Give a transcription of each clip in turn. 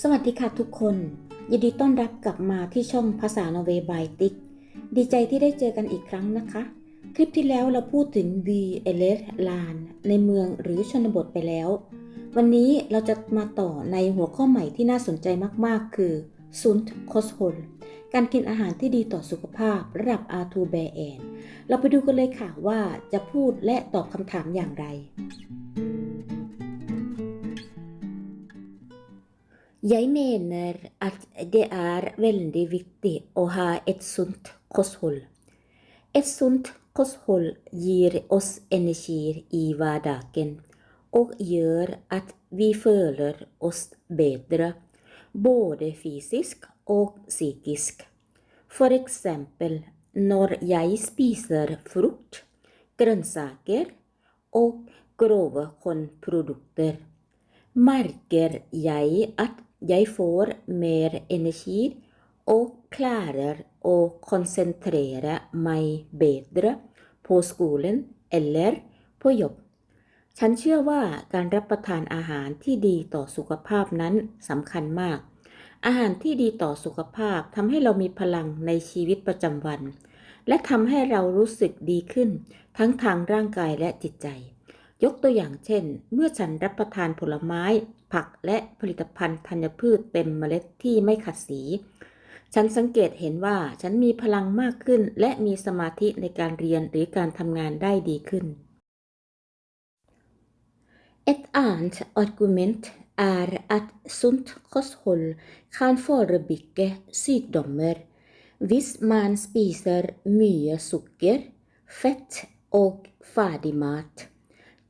สวัสดีค่ะทุกคน ยินดีต้อนรับกลับมาที่ช่องภาษาโนเวบายติก ดีใจที่ได้เจอกันอีกครั้งนะคะ คลิปที่แล้วเราพูดถึง V l s Land ในเมืองหรือชนบทไปแล้ว วันนี้เราจะมาต่อในหัวข้อใหม่ที่น่าสนใจมากๆ คือ s u n t k o s h o l การกินอาหารที่ดีต่อสุขภาพระดับ R2 b a n เราไปดูกันเลยค่ะว่าจะพูดและตอบคำถามอย่างไร Jeg mener at det er veldig viktig å ha et sunt kosthold. Et sunt kosthold gir oss energi i hverdagen og gjør at vi føler oss bedre, både fysisk og psykisk. For eksempel når jeg spiser frukt, grønnsaker og grove kornprodukter merker jeg at jeg får mer energi og klarer å konsentrere meg bedre på skolen eller på jobb ฉันเชื่อว่าการรับประทานอาหารที่ดีต่อสุขภาพนั้นสำคัญมาก อาหารที่ดีต่อสุขภาพทำให้เรามีพลังในชีวิตประจำวัน และทำให้เรารู้สึกดีขึ้น ทั้งทางร่างกายและจิตใจ ยกตัวอย่างเช่น เมื่อฉันรับประทานผลไม้ ผักและผลิตภัณฑ์ธัญพืชเต็มเมล็ดที่ไม่ขัดสี ฉันสังเกตเห็นว่าฉันมีพลังมากขึ้น และมีสมาธิในการเรียนหรือการทำงานได้ดีขึ้น Et annet argument er at sunt kosthold kan forebygge sykdommer. Hvis man spiser mye sukker, fett og ferdigmat,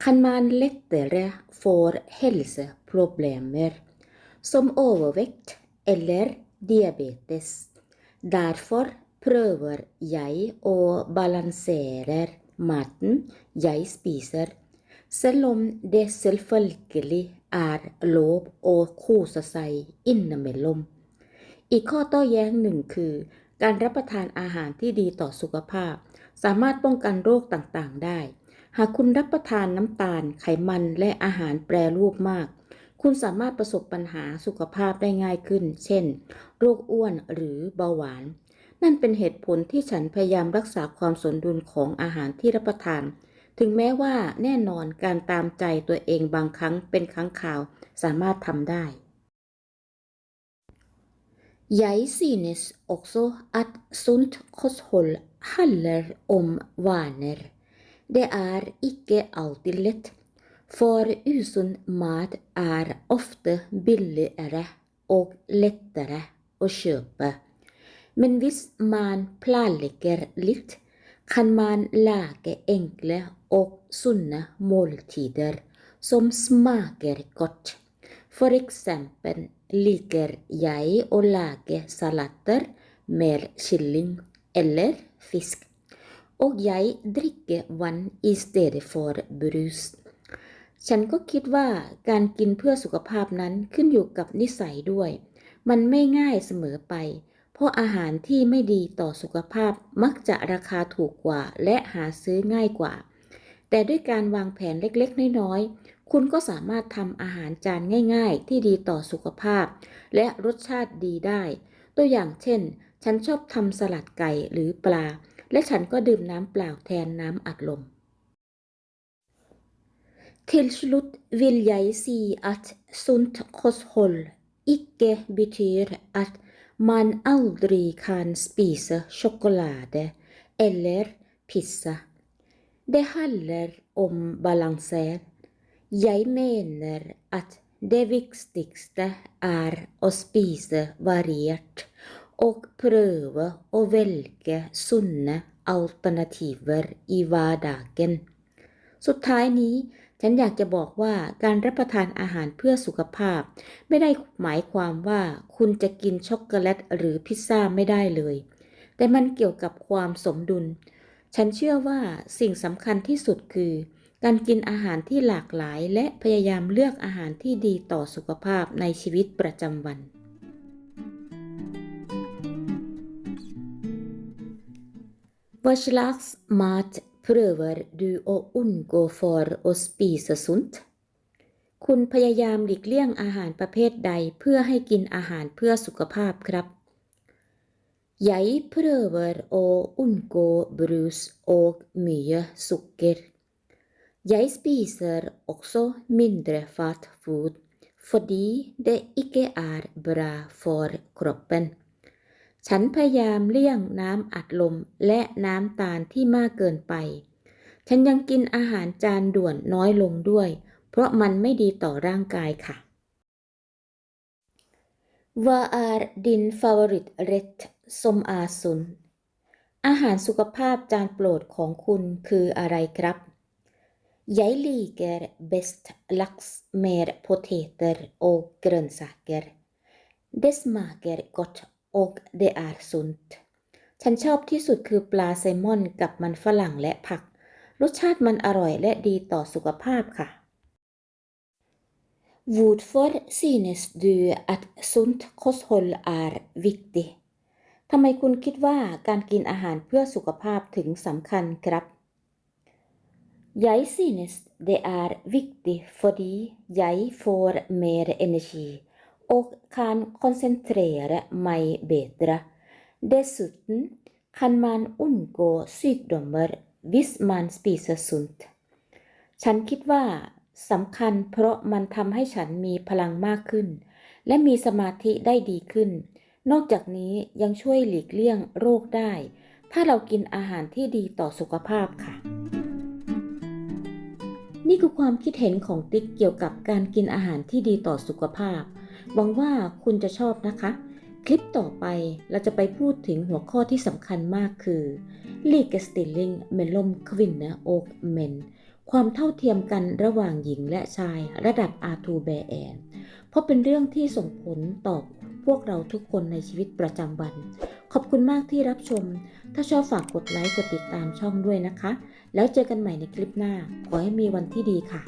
kan man lettere få helseproblemer som overvekt eller diabetes. Derfor prøver jeg å balansere maten jeg spiser, selv om det selvfølgelig er lov å kose seg innimellom. อีกข้อโต้แย้งหนึ่งคือ การรับประทานอาหารที่ดีต่อสุขภาพ สามารถป้องกันโรคต่างๆ ได้ หากคุณรับประทานน้ำตาล ไขมันและอาหารแปรรูปมาก คุณสามารถประสบปัญหาสุขภาพได้ง่ายขึ้น เช่น โรคอ้วนหรือเบาหวาน นั่นเป็นเหตุผลที่ฉันพยายามรักษาความสมดุลของอาหารที่รับประทาน ถึงแม้ว่าแน่นอนการตามใจตัวเองบางครั้งเป็นครั้งข่าวสามารถทำได้ Jeg synes også at sunt kosthold handler om vaner. Det er ikke alltid lett, for usunn mat er ofte billigere og lettere å kjøpe. Men hvis man planlegger litt, kan man lage enkle og sunne måltider som smaker godt. For eksempel liker jeg å lage salater med kylling eller fisk, og jeg drikker vann i stedet for brus. ฉันก็คิดว่าการกินเพื่อสุขภาพนั้นขึ้นอยู่กับนิสัยด้วย มันไม่ง่ายเสมอไป เพราะอาหารที่ไม่ดีต่อสุขภาพมักจะราคาถูกกว่า และหาซื้อง่ายกว่า แต่ด้วยการวางแผนเล็กๆ น้อยๆ คุณก็สามารถทำอาหารจานง่ายๆ ที่ดีต่อสุขภาพ และรสชาติดีได้ ตัวอย่างเช่น ฉันชอบทำสลัดไก่หรือปลา และฉันก็ดื่มน้ำเปล่าแทนน้ำอัดลม Til slutt vil jeg si at sunt kosthold ikke betyr at man aldri kan spise sjokolade eller pizza. Det handler om balanse. Jeg mener at det viktigste er å spise variert og prøve å velge sunne alternativer i hverdagen. สุดท้ายนี้ ฉันอยากจะบอกว่าการรับประทานอาหารเพื่อสุขภาพ ไม่ได้หมายความว่าคุณจะกินช็อกโกแลตหรือพิซซ่าไม่ได้เลย แต่มันเกี่ยวกับความสมดุล ฉันเชื่อว่าสิ่งสำคัญที่สุดคือ การกินอาหารที่หลากหลายและพยายามเลือกอาหารที่ดีต่อสุขภาพในชีวิตประจำวัน Hva slags mat prøver du å unngå for å spise sunt? คุณพยายามหลีกเลี่ยงอาหารประเภทใดเพื่อให้กินอาหารเพื่อสุขภาพครับ Jeg prøver å unngå brus og mye sukker. Jeg spiser også mindre fast food fordi det ikke er bra for kroppen. ฉันพยายามเลี่ยงน้ำอัดลมและน้ำตาลที่มากเกินไป ฉันยังกินอาหารจานด่วนน้อยลงด้วย เพราะมันไม่ดีต่อร่างกายค่ะ Hva er din favorittrett som er sunn อาหารสุขภาพจานโปรดของคุณคืออะไรครับ Jeg liker best laks med poteter og grønnsaker. Det smaker godt og det er sunt. ฉันชอบที่สุดคือปลาแซลมอนกับมันฝรั่งและผัก รสชาติมันอร่อยและดีต่อสุขภาพค่ะ v o r f o r synes du at sunt kosthold er viktig ทำไมคุณคิดว่าการกินอาหารเพื่อสุขภาพถึงสำคัญครับ Jeg synes det er viktig fordi jeg får mer energi og kan konsentrere meg bedre. Dessuten kan man unngå sykdommer hvis man spiser sunt. ฉันคิดว่าสำคัญเพราะมันทำให้ฉันมีพลังมากขึ้น และมีสมาธิได้ดีขึ้น นอกจากนี้ยังช่วยหลีกเลี่ยงโรคได้ ถ้าเรากินอาหารที่ดีต่อสุขภาพค่ะ นี่คือความคิดเห็นของติ๊กเกี่ยวกับการกินอาหารที่ดีต่อสุขภาพ หวังว่าคุณจะชอบนะคะ คลิปต่อไปเราจะไปพูดถึงหัวข้อที่สำคัญมากคือ l i k e s t i l i n g mellom kvinner og menn ความเท่าเทียมกันระหว่างหญิงและชายระดับ R2 b a n เพราะเป็นเรื่องที่ส่งผลต่อพวกเราทุกคนในชีวิตประจำวัน ขอบคุณมากที่รับชม ถ้าชอบฝากกดไลค์ กดติดตามช่องด้วยนะคะ แล้วเจอกันใหม่ในคลิปหน้า ขอให้มีวันที่ดีค่ะ